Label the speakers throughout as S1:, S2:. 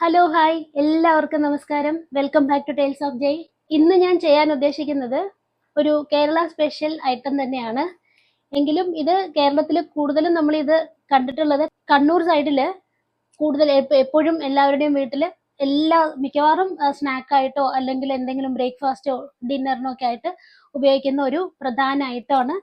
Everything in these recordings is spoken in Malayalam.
S1: ഹലോ ഹായ് എല്ലാവർക്കും നമസ്കാരം. Welcome back to tales of Jai ഇന്ന് ഞാൻ ചെയ്യാൻ ഉദ്ദേശിക്കുന്നത് ഒരു കേരള സ്പെഷ്യൽ ഐറ്റം തന്നെയാണ്. എങ്കിലും ഇത് കേരളത്തിൽ കൂടുതലും നമ്മൾ ഇത് കണ്ടിട്ടുള്ളത് കണ്ണൂർ സൈഡിൽ കൂടുതൽ എപ്പോഴും എല്ലാവരുടെയും വീട്ടിൽ എല്ലാ മിക്കവാറും സ്നാക്കായിട്ടോ അല്ലെങ്കിൽ എന്തെങ്കിലും ബ്രേക്ക്ഫാസ്റ്റോ ഡിന്നറിനോ ഒക്കെ ആയിട്ട് ഉപയോഗിക്കുന്ന ഒരു പ്രധാന ഐറ്റമാണ്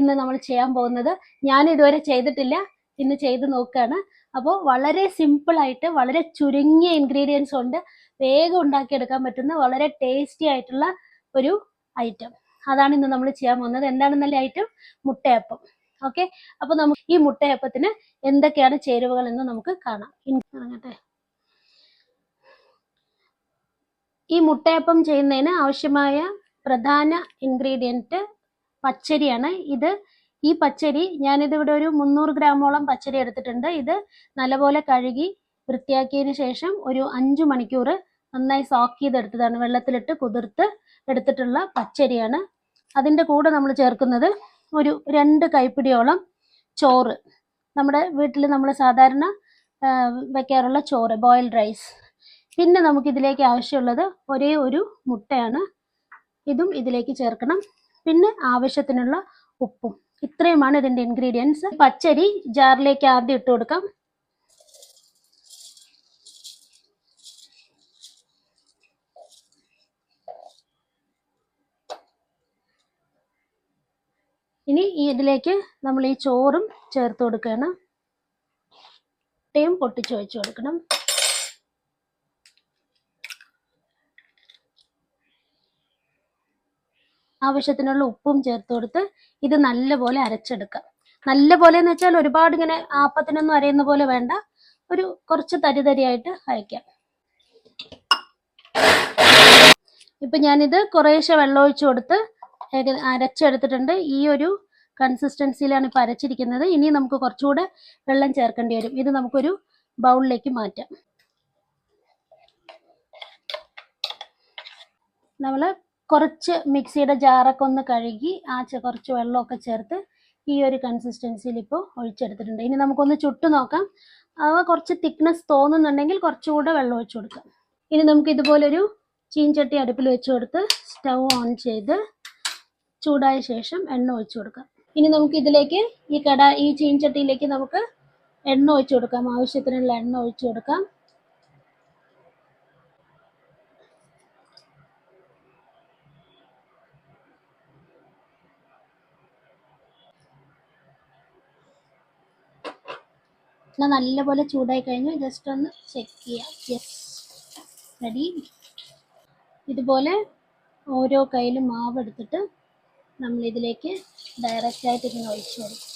S1: ഇന്ന് നമ്മൾ ചെയ്യാൻ പോകുന്നത്. ഞാൻ ഇതുവരെ ചെയ്തിട്ടില്ല. ഇന്ന് ചെയ്ത് നോക്കുകയാണ് അപ്പോൾ വളരെ സിമ്പിളായിട്ട് വളരെ ചുരുങ്ങിയ ഇൻഗ്രീഡിയൻസ് കൊണ്ട് വേഗം ഉണ്ടാക്കിയെടുക്കാൻ പറ്റുന്ന വളരെ ടേസ്റ്റി ആയിട്ടുള്ള ഒരു ഐറ്റം അതാണ് ഇന്ന് നമ്മൾ ചെയ്യാൻ പോകുന്നത്. എന്താണെന്നല്ല ഐറ്റം മുട്ടയപ്പം. ഓക്കെ അപ്പൊ നമുക്ക് ഈ മുട്ടയപ്പത്തിന് എന്തൊക്കെയാണ് ചേരുവകൾ എന്ന് നമുക്ക് കാണാം. ഇറങ്ങട്ടെ. ഈ മുട്ടയപ്പം ചെയ്യുന്നതിന് ആവശ്യമായ പ്രധാന ഇൻഗ്രീഡിയന്റ് പച്ചരിയാണ്. ഇത് ഈ പച്ചരി ഞാനിത് ഇവിടെ ഒരു മുന്നൂറ് ഗ്രാമോളം പച്ചരി എടുത്തിട്ടുണ്ട്. ഇത് നല്ലപോലെ കഴുകി വൃത്തിയാക്കിയതിന് ശേഷം ഒരു അഞ്ചു മണിക്കൂർ നന്നായി സോക്ക് ചെയ്തെടുത്തതാണ്. വെള്ളത്തിലിട്ട് കുതിർത്ത് എടുത്തിട്ടുള്ള പച്ചരിയാണ് അതിന്റെ കൂടെ നമ്മൾ ചേർക്കുന്നത് ഒരു രണ്ട് കൈപ്പിടിയോളം ചോറ്. നമ്മുടെ വീട്ടിൽ നമ്മൾ സാധാരണ വയ്ക്കാറുള്ള ചോറ് ബോയിൽഡ് റൈസ് പിന്നെ നമുക്കിതിലേക്ക് ആവശ്യമുള്ളത് ഒരേ ഒരു മുട്ടയാണ്. ഇതും ഇതിലേക്ക് ചേർക്കണം. പിന്നെ ആവശ്യത്തിനുള്ള ഉപ്പും. ഇത്രയുമാണ് ഇതിന്റെ ഇൻഗ്രീഡിയൻസ് പച്ചരി ജാറിലേക്ക് ആദ്യം ഇട്ട് കൊടുക്കാം. ഇനി ഇതിലേക്ക് നമ്മൾ ഈ ചോറും ചേർത്ത് കൊടുക്കണം ടേം പൊട്ടിച്ച് വെച്ച് കൊടുക്കണം. ആവശ്യത്തിനുള്ള ഉപ്പും ചേർത്ത് കൊടുത്ത് ഇത് നല്ലപോലെ നല്ല നല്ലപോലെ എന്ന് വെച്ചാൽ ഒരുപാട് ഇങ്ങനെ ആപ്പത്തിനൊന്നും അരയുന്ന പോലെ വേണ്ട. ഒരു കുറച്ച് തരി തരിയായിട്ട് അരയ്ക്കാം. ഇപ്പൊ ഞാനിത് കുറേശ്ശെ വെള്ളം ഒഴിച്ചു കൊടുത്ത് അരച്ചെടുത്തിട്ടുണ്ട്. ഈ ഒരു കൺസിസ്റ്റൻസിയിലാണ് ഇപ്പൊ അരച്ചിരിക്കുന്നത്. ഇനി നമുക്ക് കുറച്ചുകൂടെ വെള്ളം ചേർക്കേണ്ടി വരും. ഇത് നമുക്കൊരു ബൗളിലേക്ക് മാറ്റാം. നമ്മൾ കുറച്ച് മിക്സിയുടെ ജാറൊക്കെ ഒന്ന് കഴുകി ആ കുറച്ച് വെള്ളമൊക്കെ ചേർത്ത് ഈ ഒരു കൺസിസ്റ്റൻസിയിൽ ഇപ്പോൾ ഒഴിച്ചെടുത്തിട്ടുണ്ട്. ഇനി നമുക്കൊന്ന് ചുട്ടു നോക്കാം. അവ കുറച്ച് തിക്നെസ് തോന്നുന്നുണ്ടെങ്കിൽ കുറച്ചുകൂടെ വെള്ളം ഒഴിച്ചു കൊടുക്കാം. ഇനി നമുക്ക് ഇതുപോലൊരു ചീൻചട്ടി അടുപ്പിൽ വെച്ച് കൊടുത്ത് സ്റ്റൗ ഓൺ ചെയ്ത് ചൂടായ ശേഷം എണ്ണ ഒഴിച്ചു കൊടുക്കാം. ഇനി നമുക്ക് ഇതിലേക്ക് ഈ കട ഈ ചീൻചട്ടിയിലേക്ക് നമുക്ക് എണ്ണ ഒഴിച്ചു കൊടുക്കാം. ആവശ്യത്തിനുള്ള എണ്ണ ഒഴിച്ചു കൊടുക്കാം. എണ്ണ നല്ലപോലെ ചൂടായി കഴിഞ്ഞു. ജസ്റ്റ് ഒന്ന് ചെക്ക് ചെയ്യാം. യെസ് റെഡി ഇതുപോലെ ഓരോ കയ്യിലും മാവ് എടുത്തിട്ട് നമ്മൾ ഇതിലേക്ക് ഡയറക്റ്റ് ആയിട്ട് ഇങ്ങനെ ഒഴിച്ചു കൊടുക്കും.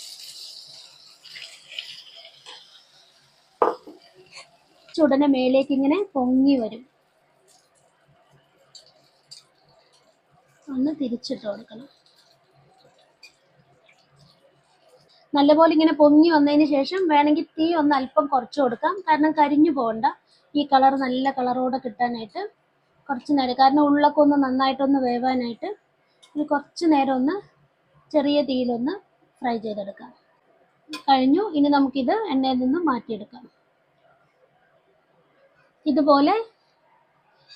S1: ചുടനെ മേലേക്ക് ഇങ്ങനെ പൊങ്ങി വരും. ഒന്ന് തിരിച്ചിട്ട് കൊടുക്കണം. നല്ലപോലെ ഇങ്ങനെ പൊങ്ങി വന്നതിന് ശേഷം വേണമെങ്കിൽ തീ ഒന്ന് അല്പം കുറച്ച് കൊടുക്കാം. കാരണം കരിഞ്ഞു പോകണ്ട. ഈ കളർ നല്ല കളറോടെ കിട്ടാനായിട്ട് കുറച്ച് നേരം. കാരണം ഉള്ളൊക്കെ ഒന്ന് നന്നായിട്ടൊന്ന് വേവാനായിട്ട് ഒരു കുറച്ച് നേരം ഒന്ന് ചെറിയ തീയിലൊന്ന് ഫ്രൈ ചെയ്തെടുക്കാം. കഴിഞ്ഞു. ഇനി നമുക്കിത് എണ്ണയിൽ നിന്ന് മാറ്റിയെടുക്കാം. ഇതുപോലെ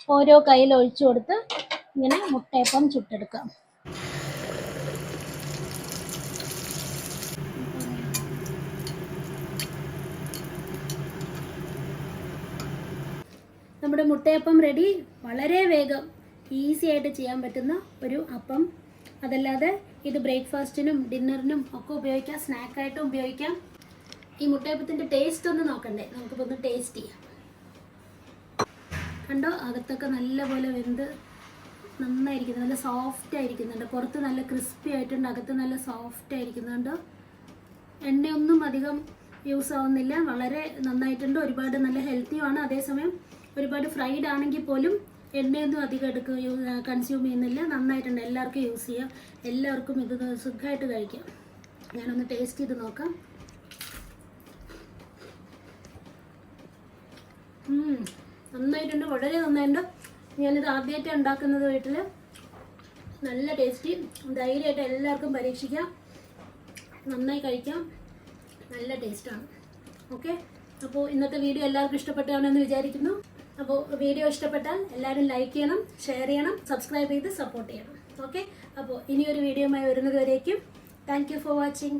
S1: ഓരോ കയ്യിൽ ഒഴിച്ചു കൊടുത്ത് ഇങ്ങനെ മുട്ടയപ്പം ചുട്ടെടുക്കാം. നമ്മുടെ മുട്ടയപ്പം റെഡി വളരെ വേഗം ഈസി ആയിട്ട് ചെയ്യാൻ പറ്റുന്ന ഒരു അപ്പം. അതല്ലാതെ ഇത് ബ്രേക്ക്ഫാസ്റ്റിനും ഡിന്നറിനും ഒക്കെ ഉപയോഗിക്കാം സ്നാക്കായിട്ടും ഉപയോഗിക്കാം. ഈ മുട്ടയപ്പത്തിന്റെ ടേസ്റ്റ് ഒന്ന് നോക്കണ്ടേ? നമുക്കിപ്പോൾ ഒന്ന് ടേസ്റ്റ് ചെയ്യാം. കണ്ടോ? അകത്തൊക്കെ നല്ലപോലെ വെന്ത് നന്നായിരിക്കുന്നു. നല്ല സോഫ്റ്റ് ആയിരിക്കുന്നുണ്ട്. പുറത്ത് നല്ല ക്രിസ്പി ആയിട്ടുണ്ട്. അകത്ത് നല്ല സോഫ്റ്റ് ആയിരിക്കുന്നുണ്ട്. എണ്ണയൊന്നും അധികം യൂസ് ആവുന്നില്ല. വളരെ നന്നായിട്ടുണ്ട്. ഒരുപാട് നല്ല ഹെൽത്തിയുമാണ് അതേസമയം ഒരുപാട് ഫ്രൈഡ് ആണെങ്കിൽ പോലും എണ്ണയൊന്നും അധികം എടുക്കുക കൺസ്യൂം ചെയ്യുന്നില്ല. നന്നായിട്ടുണ്ട്. എല്ലാവർക്കും യൂസ് ചെയ്യാം. എല്ലാവർക്കും ഇത് സുഖമായിട്ട് കഴിക്കാം. ഞാനൊന്ന് ടേസ്റ്റ് ചെയ്ത് നോക്കാം. നന്നായിട്ടുണ്ട്. വളരെ നന്നായിട്ടുണ്ട്. ഞാനിത് ആദ്യമായിട്ട് ഉണ്ടാക്കുന്നത് വീട്ടിൽ നല്ല ടേസ്റ്റി ധൈര്യമായിട്ട് എല്ലാവർക്കും പരീക്ഷിക്കാം. നന്നായി കഴിക്കാം. നല്ല ടേസ്റ്റാണ് ഓക്കെ അപ്പോൾ ഇന്നത്തെ വീഡിയോ എല്ലാവർക്കും ഇഷ്ടപ്പെട്ടാണെന്ന് വിചാരിക്കുന്നു. അപ്പോൾ വീഡിയോ ഇഷ്ടപ്പെട്ടാൽ എല്ലാവരും ലൈക്ക് ചെയ്യണം ഷെയർ ചെയ്യണം സബ്സ്ക്രൈബ് ചെയ്ത് സപ്പോർട്ട് ചെയ്യണം. ഓക്കെ അപ്പോൾ ഇനിയൊരു വീഡിയോയുമായി വരുന്നത് വരേക്കും. Thank you for watching